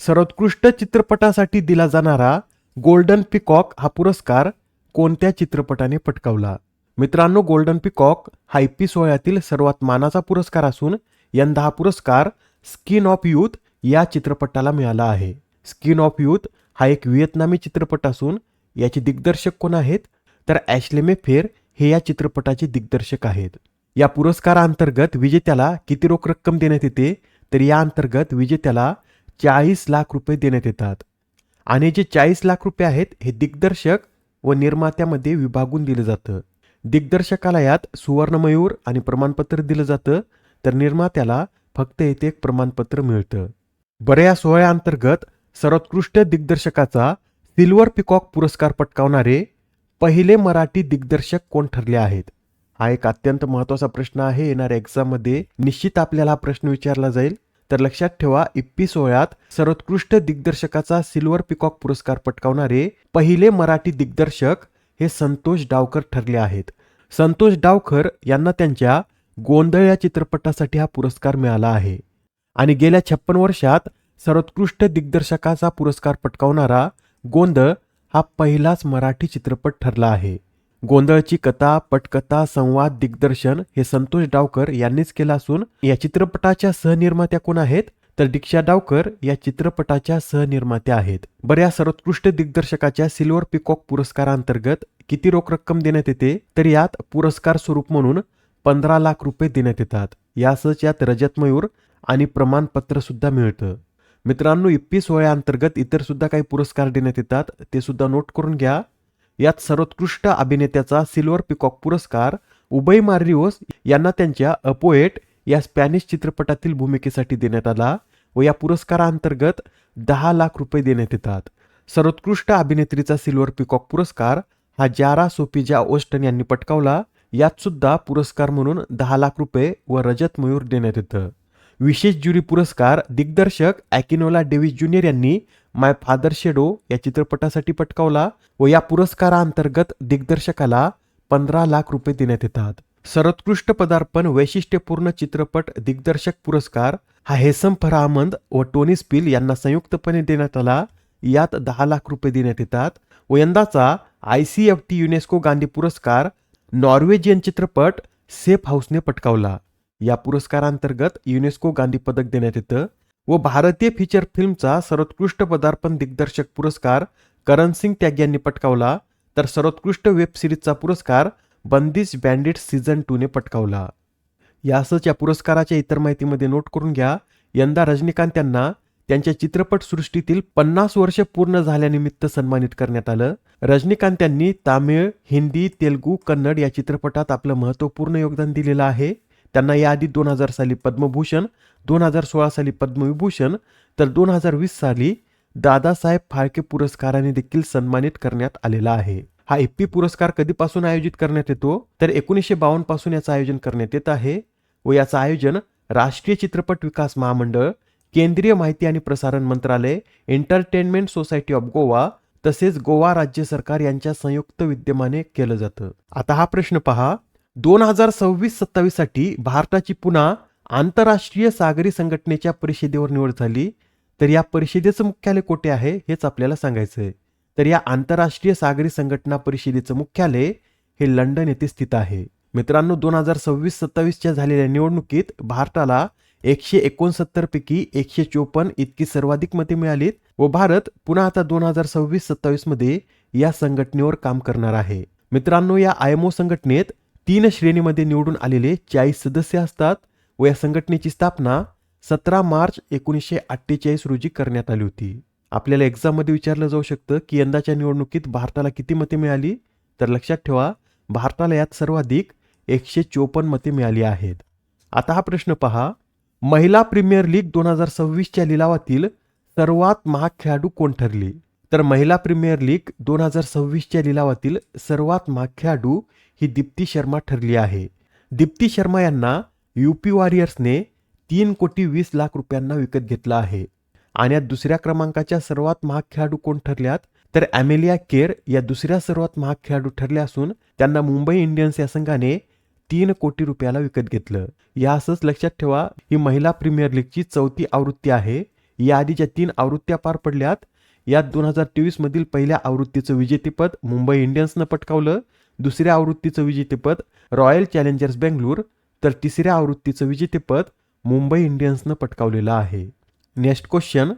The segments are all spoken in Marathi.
सर्वोत्कृष्ट चित्रपटासाठी दिला जाणारा गोल्डन पिकॉक हा पुरस्कार कोणत्या चित्रपटाने पटकावला? मित्रांनो गोल्डन पिकॉक हा इप्पी सोहळ्यातील सर्वात मानाचा पुरस्कार असून यंदा हा पुरस्कार स्किन ऑफ यूथ या चित्रपटाला मिळाला आहे. स्किन ऑफ यूथ हा एक व्हिएतनामी चित्रपट असून याचे दिग्दर्शक कोण आहेत? तर ॲशलेमे फेर हे या चित्रपटाचे दिग्दर्शक आहेत. या पुरस्काराअंतर्गत विजेत्याला किती रोख रक्कम देण्यात येते? तर या अंतर्गत विजेत्याला चाळीस लाख रुपये देण्यात येतात. आणि जे चाळीस लाख रुपये आहेत हे दिग्दर्शक व निर्मात्यामध्ये विभागून दिलं जातं. दिग्दर्शकाला यात सुवर्णमयूर आणि प्रमाणपत्र दिलं जातं तर निर्मात्याला फक्त येथे एक प्रमाणपत्र मिळतं. बरं या सोहळ्याअंतर्गत सर्वोत्कृष्ट दिग्दर्शकाचा सिल्वर पिकॉक पुरस्कार पटकावणारे पहिले मराठी दिग्दर्शक कोण ठरले आहेत? हा एक अत्यंत महत्त्वाचा प्रश्न आहे. येणाऱ्या एक्झाममध्ये निश्चित आपल्याला हा प्रश्न विचारला जाईल. तर लक्षात ठेवा इप्पी सोहळ्यात सर्वोत्कृष्ट दिग्दर्शकाचा सिल्वर पिकॉक पुरस्कार पटकावणारे पहिले मराठी दिग्दर्शक हे संतोष डावकर ठरले आहेत. संतोष डावकर यांना त्यांच्या गोंधळ या चित्रपटासाठी हा पुरस्कार मिळाला आहे. आणि गेल्या छप्पन वर्षात सर्वोत्कृष्ट दिग्दर्शकाचा पुरस्कार पटकावणारा गोंधळ हा पहिलाच मराठी चित्रपट ठरला आहे. गोंधळची कथा पटकथा संवाद दिग्दर्शन हे संतोष डावकर यांनीच केलं असून या चित्रपटाच्या सहनिर्मात्या कोण आहेत? तर दीक्षा डावकर या चित्रपटाच्या सहनिर्मात्या आहेत. बऱ्या या सर्वोत्कृष्ट दिग्दर्शकाच्या सिल्वर पिकॉक पुरस्कारांतर्गत किती रोख रक्कम देण्यात येते? तर यात पुरस्कार स्वरूप म्हणून पंधरा लाख रुपये देण्यात येतात. यासच यात रजत मयूर आणि प्रमाणपत्र सुद्धा मिळतं. मित्रांनो इप्पी सोहळ्याअंतर्गत इतर सुद्धा काही पुरस्कार देण्यात येतात. ते सुद्धा नोट करून घ्या. यात सर्वोत्कृष्ट अभिनेत्याचा सिल्वर पिकॉक पुरस्कार उबई मार्रिओस यांना त्यांच्या अपोएट या स्पॅनिश चित्रपटातील भूमिकेसाठी देण्यात आला व या पुरस्काराअंतर्गत दहा लाख रुपये देण्यात येतात. सर्वोत्कृष्ट अभिनेत्रीचा सिल्वर पिकॉक पुरस्कार हा जारा सोपीजा ओस्टन यांनी पटकावला. यात सुद्धा पुरस्कार म्हणून दहा लाख रुपये व रजत मयूर देण्यात येतं. विशेष ज्युरी पुरस्कार दिग्दर्शक ॲकिनोला डेव्हिस ज्युनियर यांनी माय फादर शेडो या चित्रपटासाठी पटकावला व या पुरस्काराअंतर्गत दिग्दर्शकाला पंधरा लाख रुपये देण्यात येतात. सर्वोत्कृष्ट पदार्पण वैशिष्ट्यपूर्ण चित्रपट दिग्दर्शक पुरस्कार हा हेसम फराहमंद व टोनी स्पिल यांना संयुक्तपणे देण्यात आला. यात दहा लाख रुपये देण्यात येतात व यंदाचा I C F T UNESCO Gandhi पुरस्कार नॉर्वेजियन चित्रपट सेफ हाऊसने पटकावला. या पुरस्कारांतर्गत युनेस्को गांधी पदक देण्यात येतं व भारतीय फीचर फिल्मचा सर्वोत्कृष्ट पदार्पण दिग्दर्शक पुरस्कार करण सिंग त्याग यांनी पटकावला. तर सर्वोत्कृष्ट वेब सिरीजचा पुरस्कार बंदिश बँडिट सीझन टूने पटकावला. यासच या पुरस्काराच्या इतर माहितीमध्ये नोट करून घ्या. यंदा रजनीकांत यांना त्यांच्या चित्रपटसृष्टीतील पन्नास वर्ष पूर्ण झाल्यानिमित्त सन्मानित करण्यात आलं. रजनीकांत यांनी तामिळ हिंदी तेलगू कन्नड या चित्रपटात आपलं महत्त्वपूर्ण योगदान दिलेलं आहे. त्यांना याआधी दोन हजार साली पद्मभूषण दोन हजार सोळा साली पद्मविभूषण तर दोन हजार वीस साली दादासाहेब फाळके पुरस्काराने देखील सन्मानित करण्यात आलेला आहे. हा एप्पी पुरस्कार कधीपासून आयोजित करण्यात येतो? तर एकोणीसशे बावन्नपासून याचं आयोजन करण्यात येत आहे व याचं आयोजन राष्ट्रीय चित्रपट विकास महामंडळ केंद्रीय माहिती आणि प्रसारण मंत्रालय एंटरटेनमेंट सोसायटी ऑफ गोवा तसेच गोवा राज्य सरकार यांच्या संयुक्त विद्यमाने केलं जातं. आता हा प्रश्न पहा. दोन हजार सव्वीस सत्तावीससाठी भारताची पुन्हा आंतरराष्ट्रीय सागरी संघटनेच्या परिषदेवर निवड झाली. तर या परिषदेचं मुख्यालय कोठे आहे हेच आपल्याला सांगायचं आहे. तर या आंतरराष्ट्रीय सागरी संघटना परिषदेचं मुख्यालय हे लंडन येथे स्थित आहे. मित्रांनो दोन हजार सव्वीस सत्तावीसच्या झालेल्या निवडणुकीत भारताला एकशे एकोणसत्तर पैकी एकशे चोपन्न इतकी सर्वाधिक मते मिळालीत व भारत पुन्हा आता दोन हजार सव्वीस सत्तावीसमध्ये या संघटनेवर काम करणार आहे. मित्रांनो या आयएमओ संघटनेत तीन श्रेणीमध्ये निवडून आलेले चाळीस सदस्य असतात व या संघटनेची स्थापना सतरा मार्च एकोणीसशे अठ्ठेचाळीस रोजी करण्यात आली होती. आपल्याला एक्झाममध्ये विचारलं जाऊ शकतं की यंदाच्या निवडणुकीत भारताला किती मते मिळाली? तर लक्षात ठेवा भारताला यात सर्वाधिक एकशे चोपन्न मते मिळाली आहेत. आता हा प्रश्न पहा. महिला प्रीमियर लीग दोन हजार सव्वीसच्या लिलावातील सर्वात महाग खेळाडू कोण ठरली? तर महिला प्रीमियर लीग दोन हजार सव्वीसच्या लिलावातील सर्वात महाग खेळाडू ही दीप्ती शर्मा ठरली आहे. दीप्ती शर्मा यांना यूपी वॉरियर्सने तीन कोटी वीस लाख रुपयांना विकत घेतलं आहे. आणि या दुसऱ्या क्रमांकाच्या सर्वात महाग खेळाडू कोण ठरल्यात? तर ॲमेलिया केर या दुसऱ्या सर्वात महाग खेळाडू ठरल्या असून त्यांना मुंबई इंडियन्स या संघाने तीन कोटी रुपयाला विकत घेतलं. या असंच लक्षात ठेवा ही महिला प्रीमियर लीगची चौथी आवृत्ती आहे. या आधीच्या तीन आवृत्त्या पार पडल्यात यात दोन हजार तेवीस मधील पहिल्या आवृत्तीचं विजेतेपद मुंबई इंडियन्सनं पटकावलं दुसऱ्या आवृत्तीचं विजेतेपद रॉयल चॅलेंजर्स बेंगळूर तर तिसऱ्या आवृत्तीचं विजेतेपद मुंबई इंडियन्सनं पटकावलेलं आहे. नेक्स्ट क्वेश्चन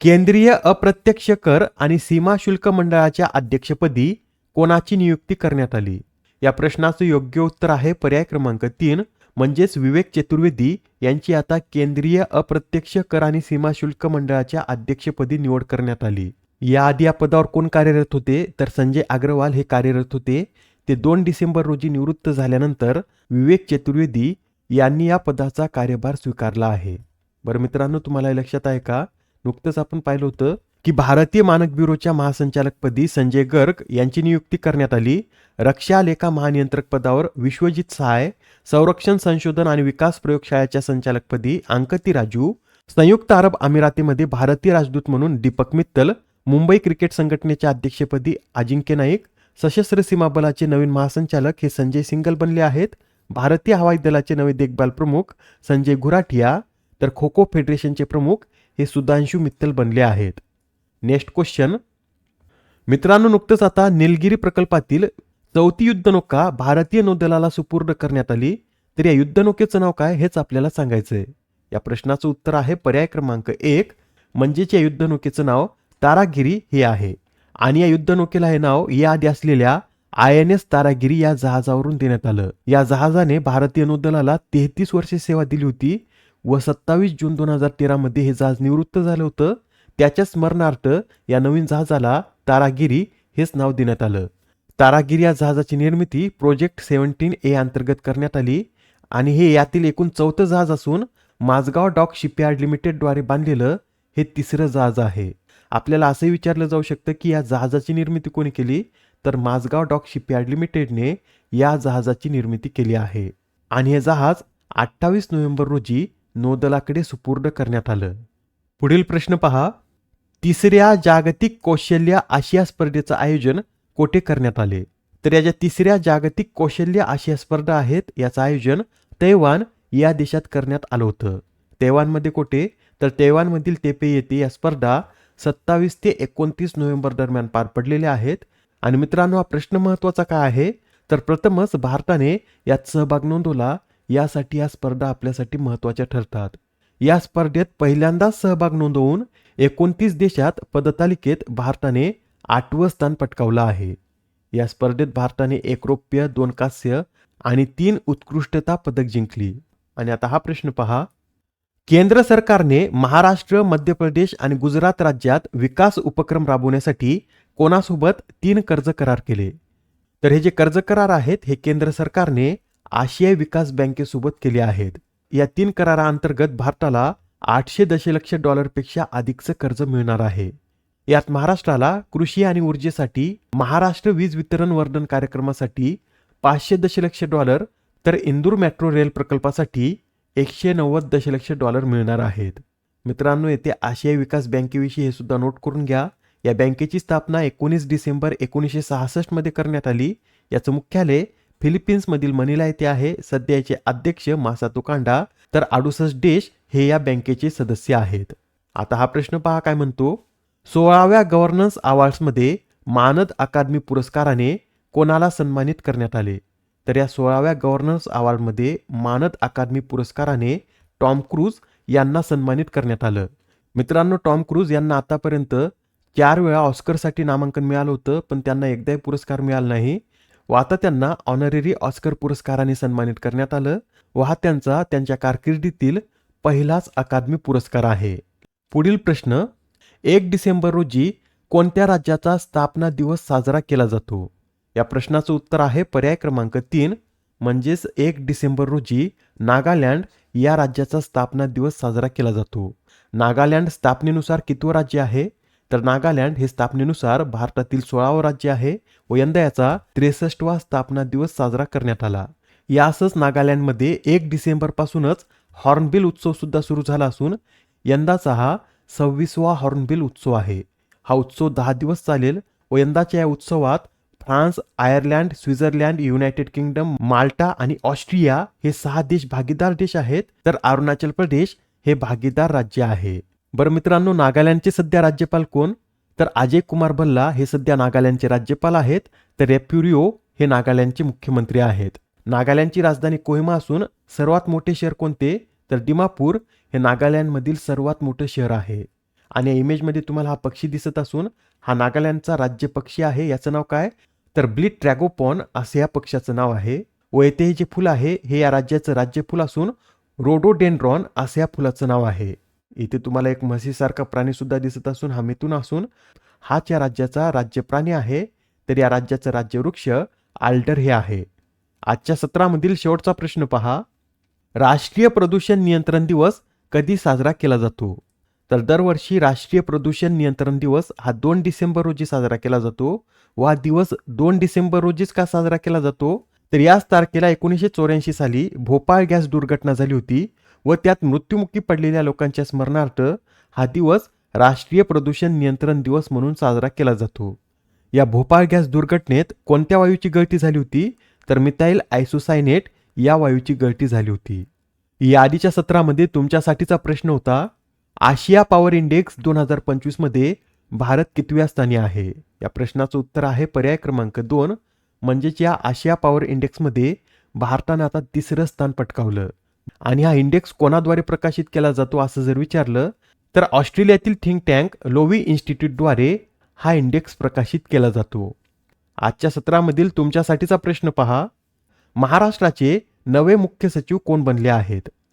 केंद्रीय अप्रत्यक्ष कर आणि सीमा शुल्क मंडळाच्या अध्यक्षपदी कोणाची नियुक्ती करण्यात आली? या प्रश्नाचं योग्य उत्तर आहे पर्याय क्रमांक तीन म्हणजेच विवेक चतुर्वेदी यांची आता केंद्रीय अप्रत्यक्ष कर आणि सीमा शुल्क मंडळाच्या अध्यक्षपदी निवड करण्यात आली. याआधी या पदावर कोण कार्यरत होते? तर संजय अग्रवाल हे कार्यरत होते. ते दोन डिसेंबर रोजी निवृत्त झाल्यानंतर विवेक चतुर्वेदी यांनी या पदाचा कार्यभार स्वीकारला आहे. बरं मित्रांनो तुम्हाला लक्षात आहे का? नुकतंच आपण पाहिलं होतं की भारतीय मानक ब्युरोच्या महासंचालकपदी संजय गर्ग यांची नियुक्ती करण्यात आली. रक्षा लेखा महानियंत्रक पदावर विश्वजित सहाय संरक्षण संशोधन आणि विकास प्रयोगशाळेच्या संचालकपदी अंकती राजू संयुक्त अरब अमिरातीमध्ये भारतीय राजदूत म्हणून दीपक मित्तल मुंबई क्रिकेट संघटनेच्या अध्यक्षपदी अजिंक्य नाईक सशस्त्र सीमा बलाचे नवीन महासंचालक हे संजय सिंगल बनले आहेत. भारतीय हवाई दलाचे नवे देखभाल प्रमुख संजय गुराठिया तर खो खो फेडरेशनचे प्रमुख हे सुधांशू मित्तल बनले आहेत. Next question. मित्रांनो नुकतंच आता निलगिरी प्रकल्पातील चौथी युद्धनौका भारतीय नौदलाला सुपूर्ण करण्यात आली. तर या युद्धनौकेचं नाव काय हेच आपल्याला सांगायचं आहे या प्रश्नाचं उत्तर आहे पर्याय क्रमांक एक. म्हणजेच या युद्धनौकेचं नाव तारागिरी हे आहे. आणि या युद्धनौकेला हे नाव याआधी असलेल्या आय एन एस तारागिरी या जहाजावरून देण्यात आलं. या जहाजाने भारतीय नौदलाला तेहतीस वर्षे सेवा दिली होती व सत्तावीस जून दोन हजार तेरामध्ये हे जहाज निवृत्त झालं होतं. त्याच्या स्मरणार्थ या नवीन जहाजाला तारागिरी हेच नाव देण्यात आलं. तारागिरी या जहाजाची निर्मिती प्रोजेक्ट सेव्हन्टीन ए अंतर्गत करण्यात आली आणि हे यातील एकूण चौथं जहाज असून माझगाव डॉक शिपयार्ड लिमिटेडद्वारे बांधलेलं हे तिसरं जहाज आहे. आपल्याला असंही विचारलं जाऊ शकतं की या जहाजाची निर्मिती कोणी केली? तर माझगाव डॉक शिपयार्ड लिमिटेडने या जहाजाची निर्मिती केली आहे. आणि हे जहाज अठ्ठावीस नोव्हेंबर रोजी नौदलाकडे सुपूर्द करण्यात आलं. पुढील प्रश्न पहा. तिसऱ्या जागतिक कौशल्य आशिया स्पर्धेचं आयोजन कोठे करण्यात आले? तर याच्या तिसऱ्या जागतिक कौशल्य आशिया स्पर्धा आहेत याचं आयोजन तैवान या देशात करण्यात आलं होतं. तैवानमध्ये कोठे? तर तैवानमधील तेपे येथे या स्पर्धा सत्तावीस ते एकोणतीस नोव्हेंबर दरम्यान पार पडलेले आहेत. आणि मित्रांनो हा प्रश्न महत्त्वाचा काय आहे? तर प्रथमच भारताने यात सहभाग नोंदवला. यासाठी या स्पर्धा आपल्यासाठी महत्त्वाच्या ठरतात. या स्पर्धेत पहिल्यांदाच सहभाग नोंदवून एकोणतीस देशात पदतालिकेत भारताने आठवं स्थान पटकावलं आहे. या स्पर्धेत भारताने एक रौप्य दोन कांस्य आणि तीन उत्कृष्टता पदक जिंकली. आणि आता हा प्रश्न पहा. केंद्र सरकारने महाराष्ट्र मध्य प्रदेश आणि गुजरात राज्यात विकास उपक्रम राबवण्यासाठी कोणासोबत तीन कर्ज करार केले? तर हे जे कर्ज करार आहेत हे केंद्र सरकारने आशियाई विकास बँकेसोबत केले आहेत. या तीन कराराअंतर्गत भारताला आठशे दशलक्ष डॉलरपेक्षा अधिकचं कर्ज मिळणार आहे. यात महाराष्ट्राला कृषी आणि ऊर्जेसाठी महाराष्ट्र वीज वितरण वर्धन कार्यक्रमासाठी पाचशे दशलक्ष डॉलर तर इंदूर मेट्रो रेल प्रकल्पासाठी एकशे नव्वद दशलक्ष डॉलर मिळणार आहेत. मित्रांनो येथे आशियाई विकास बँकेविषयी हे सुद्धा नोट करून घ्या. या बँकेची स्थापना एकोणीस डिसेंबर एकोणीसशे सहासष्टमध्ये करण्यात आली. याचं मुख्यालय फिलिपिन्समधील मनिला येथे आहे. सध्या याचे अध्यक्ष मासातो कांडा. तर अडुसष्ट देश हे या बँकेचे सदस्य आहेत. आता हा प्रश्न पहा काय म्हणतो? सोळाव्या गव्हर्नन्स अवॉर्ड्समध्ये मानद अकादमी पुरस्काराने कोणाला सन्मानित करण्यात आले? तर या सोळाव्या गव्हर्नन्स अवॉर्डमध्ये मानद अकादमी पुरस्काराने टॉम क्रूज यांना सन्मानित करण्यात आलं. मित्रांनो टॉम क्रूज यांना आतापर्यंत चार वेळा ऑस्करसाठी नामांकन मिळालं होतं पण त्यांना एकदाही पुरस्कार मिळाला नाही. व आता त्यांना ऑनरेरी ऑस्कर पुरस्काराने सन्मानित करण्यात आलं व हा त्यांचा त्यांच्या कारकिर्दीतील पहिलाच अकादमी पुरस्कार आहे. पुढील प्रश्न एक डिसेंबर रोजी कोणत्या राज्याचा स्थापना दिवस साजरा केला जातो? या प्रश्नाचं उत्तर आहे पर्याय क्रमांक तीन म्हणजेच एक डिसेंबर रोजी नागालँड या राज्याचा स्थापना दिवस साजरा केला जातो. नागालँड स्थापनेनुसार कितवं राज्य आहे? तर नागालँड हे स्थापनेनुसार भारतातील सोळावं राज्य आहे व यंदा याचा त्रेसष्टवा स्थापना दिवस साजरा करण्यात आला. यासच नागालँडमध्ये एक डिसेंबरपासूनच हॉर्नबिल उत्सव सुद्धा सुरू झाला असून यंदाचा हा सव्वीसवा हॉर्नबिल उत्सव आहे. हा उत्सव दहा दिवस चालेल व यंदाच्या या उत्सवात France Ireland Switzerland United Kingdom Malta आणि ऑस्ट्रिया हे सहा देश भागीदार देश आहेत. तर अरुणाचल प्रदेश हे भागीदार राज्य आहे. बरं मित्रांनो नागालँडचे सध्या राज्यपाल कोण? तर अजय कुमार भल्ला हे सध्या नागालँडचे राज्यपाल आहेत. तर रेप्युरिओ हे नागालँडचे मुख्यमंत्री आहेत. नागालँडची राजधानी कोहिमा असून सर्वात मोठे शहर कोणते? तर डिमापूर हे नागालँडमधील सर्वात मोठं शहर आहे. आणि या इमेजमध्ये तुम्हाला हा पक्षी दिसत असून हा नागालँडचा राज्य पक्षी आहे. याचं नाव काय? तर ब्लिट ट्रॅगोपॉन असे या पक्षाचं नाव आहे. व येथे हे जे फुल आहे हे या राज्याचं राज्य फुल असून रोडोडेंड्रॉन असे या फुलाचं नाव आहे. इथे तुम्हाला एक म्हशीसारखा प्राणी सुद्धा दिसत असून हा मिथून असून हाच या राज्याचा राज्य प्राणी आहे. तर या राज्याचं राज्यवृक्ष आल्डर हे आहे. आजच्या सत्रामधील शेवटचा प्रश्न पहा. राष्ट्रीय प्रदूषण नियंत्रण दिवस कधी साजरा केला जातो? तर दरवर्षी राष्ट्रीय प्रदूषण नियंत्रण दिवस हा दोन डिसेंबर रोजी साजरा केला जातो व हा दिवस दोन डिसेंबर रोजीच का साजरा केला जातो? तर याच तारखेला एकोणीसशे चौऱ्याऐंशी साली भोपाळ गॅस दुर्घटना झाली होती व त्यात मृत्युमुखी पडलेल्या लोकांच्या स्मरणार्थ हा दिवस राष्ट्रीय प्रदूषण नियंत्रण दिवस म्हणून साजरा केला जातो. या भोपाळ गॅस दुर्घटनेत कोणत्या वायूची गळती झाली होती? तर मिथाईल आयसोसायनेट या वायूची गळती झाली होती. या आधीच्या सत्रामध्ये तुमच्यासाठीचा प्रश्न होता आशिया पॉवर इंडेक्स दोन हजार पंचवीसमध्ये भारत कितव्या स्थानी आहे? या प्रश्नाचं उत्तर आहे पर्याय क्रमांक दोन म्हणजेच या आशिया पॉवर इंडेक्समध्ये भारतानं आता तिसरं स्थान पटकावलं. आणि हा इंडेक्स कोणाद्वारे प्रकाशित केला जातो असं जर विचारलं तर ऑस्ट्रेलियातील थिंक टँक लोवी इन्स्टिट्यूटद्वारे हा इंडेक्स प्रकाशित केला जातो. आजच्या सत्रामधील तुमच्यासाठीचा प्रश्न पहा. महाराष्ट्राचे नवे मुख्य सचिव कोण बनले आहेत?